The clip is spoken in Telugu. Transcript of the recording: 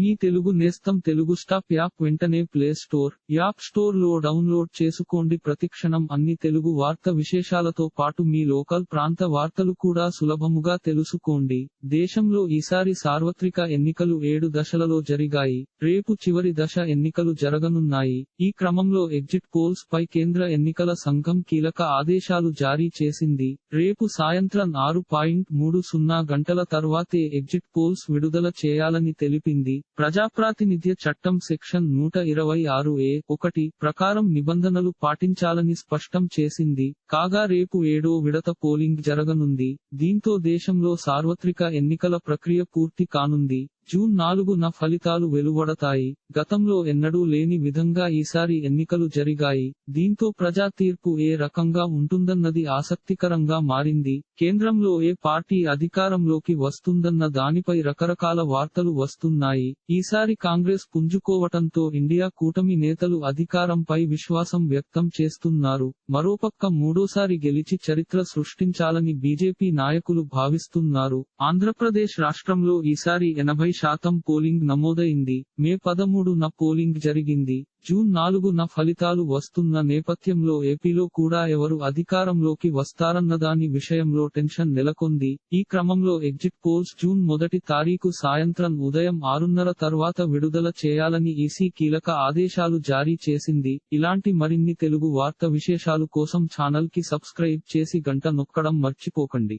మీ తెలుగు నేస్తం తెలుగు స్టాప్ యాప్ వెంటనే ప్లే స్టోర్ యాప్ స్టోర్లో డౌన్లోడ్ చేసుకోండి. ప్రతిక్షణం అన్ని తెలుగు వార్త విశేషాలతో పాటు మీ లోకల్ ప్రాంత వార్తలు కూడా సులభముగా తెలుసుకోండి. దేశంలో ఈసారి సార్వత్రిక ఎన్నికలు ఏడు దశలలో జరిగాయి. రేపు చివరి దశ ఎన్నికలు జరగనున్నాయి. ఈ క్రమంలో ఎగ్జిట్ పోల్స్ పై కేంద్ర ఎన్నికల సంఘం కీలక ఆదేశాలు జారీ చేసింది. రేపు సాయంత్రం ఆరు పాయింట్ మూడు సున్నా గంటల తర్వాతే ఎగ్జిట్ పోల్స్ విడుదల చేయాలని తెలిపింది. ప్రజాప్రాతినిధ్య చట్టం సెక్షన్ నూట ఇరవై ఆరు ఏ ఒకటి ప్రకారం నిబంధనలు పాటించాలని స్పష్టం చేసింది. కాగా రేపు ఏడో విడత పోలింగ్ జరగనుంది. దీంతో దేశంలో సార్వత్రిక ఎన్నికల ప్రక్రియ పూర్తి కానుంది. జూన్ నాలుగున ఫలితాలు వెలువడతాయి. గతంలో ఎన్నడూ లేని విధంగా ఈసారి ఎన్నికలు జరిగాయి. దీంతో ప్రజా తీర్పు ఏ రకంగా ఉంటుందన్నది ఆసక్తికరంగా మారింది. కేంద్రంలో ఏ పార్టీ అధికారంలోకి వస్తుందన్న దానిపై రకరకాల వార్తలు వస్తున్నాయి. ఈసారి కాంగ్రెస్ పుంజుకోవటంతో ఇండియా కూటమి నేతలు అధికారంపై విశ్వాసం వ్యక్తం చేస్తున్నారు. మరోపక్క మూడోసారి గెలిచి చరిత్ర సృష్టించాలని బీజేపీ నాయకులు భావిస్తున్నారు. ఆంధ్రప్రదేశ్ రాష్ట్రంలో ఈసారి ఎనభై శాతం పోలింగ్ నమోదైంది. మే పదమూడున పోలింగ్ జరిగింది. జూన్ నాలుగున ఫలితాలు వస్తున్న నేపథ్యంలో ఏపీలో కూడా ఎవరు అధికారంలోకి వస్తారన్నదాని విషయంలో టెన్షన్ నెలకొంది. ఈ క్రమంలో ఎగ్జిట్ పోల్స్ జూన్ మొదటి తారీఖు సాయంత్రం ఉదయం ఆరున్నర తర్వాత విడుదల చేయాలని ఈసీ కీలక ఆదేశాలు జారీ చేసింది. ఇలాంటి మరిన్ని తెలుగు వార్త విశేషాలు కోసం ఛానల్కి సబ్స్క్రైబ్ చేసి గంట నొక్కడం మర్చిపోకండి.